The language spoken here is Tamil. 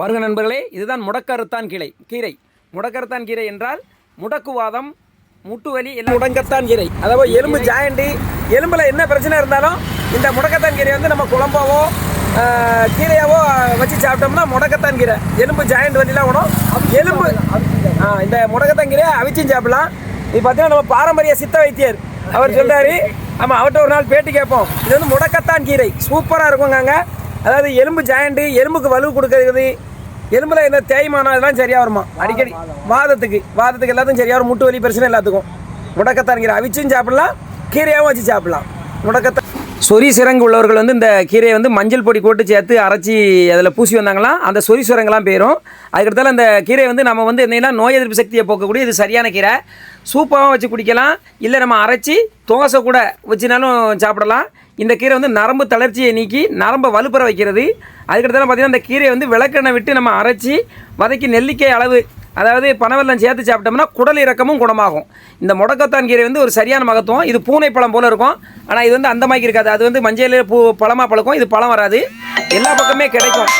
வருக நண்பர்களே இதுதான் முடக்கருத்தான் கீரை கீரை. முடக்கருத்தான் கீரை என்றால் முடக்குவாதம் முட்டுவலி எல்லாம். முடங்கத்தான் கீரை. அதாவது எலும்பு ஜாயிண்ட்டு எலும்பில் என்ன பிரச்சனை இருந்தாலும் இந்த முடக்கத்தான் கீரை வந்து நம்ம குழம்பாவோ கீரையாவோ வச்சு சாப்பிட்டோம்னா முடக்கத்தான் கீரை. எலும்பு ஜாயிண்ட் வலிலாம் விடும் எலும்பு இந்த முடக்கத்தான் கீரையை அவிச்சும் சாப்பிடலாம். இது பார்த்தீங்கன்னா நம்ம பாரம்பரிய சித்த வைத்தியர். அவர் சொல்றாரு. ஆமாம் அவர்கிட்ட ஒரு நாள் பேட்டி கேட்போம். இது வந்து முடக்கத்தான் கீரை. சூப்பராக இருக்குங்க அங்கே. அதாவது எலும்பு ஜாயிண்ட்டு எலும்புக்கு வலு கொடுக்கறது எலும்புல இந்த தேய்மானம் அதெல்லாம் சரியா வருமா? அடிக்கடி வாதத்துக்கு வாதத்துக்கு எல்லாத்துக்கும் சரியா வரும். முட்டு வலி பிரச்சனை எல்லாத்துக்கும். முடக்கத்தான் கீரை அவிச்சும் சாப்பிடலாம் கீரையாகவும் வச்சு சாப்பிடலாம். முடக்கத்தான். சொறி சிறங்கு உள்ளவர்கள் வந்து இந்த கீரையை வந்து மஞ்சள் பொடி போட்டு சேர்த்து அரைச்சி அதில் பூசி வந்தாங்களாம் அந்த சொறி சுரங்கெல்லாம் போயிடும் அதுக்கடுத்தால அந்த கீரையை வந்து நம்ம வந்து என்னென்னா நோய் எதிர்ப்பு சக்தியை போக்கக்கூடிய இது சரியான கீரை. சூப்பாகவும் வச்சு குடிக்கலாம். இல்லை நம்ம அரைச்சி தோசை கூட வச்சுனாலும் சாப்பிடலாம். இந்த கீரை வந்து நரம்பு தளர்ச்சியை நீக்கி நரம்பை வலுப்பெற வைக்கிறது. அதுக்கடுத்தால பார்த்திங்கன்னா அந்த கீரையை வந்து விளக்கெண்ணெய் விட்டு நம்ம அரைச்சி வதக்கி நெல்லிக்காய் அளவு அதாவது பனவெல்லம் சேர்த்து சாப்பிட்டோம்னா குடல் இறக்கமும் குணமாகும். இந்த முடக்கத்தான் கீரை வந்து ஒரு சரியான மகத்துவம். இது பூனை பழம் போல இருக்கும். ஆனால் இது வந்து அந்த மாதிரி இருக்காது. அது வந்து மஞ்சள் பூ பழமாக பழக்கும். இது பழம் வராது. எல்லா பக்கமே கிடைக்கும்.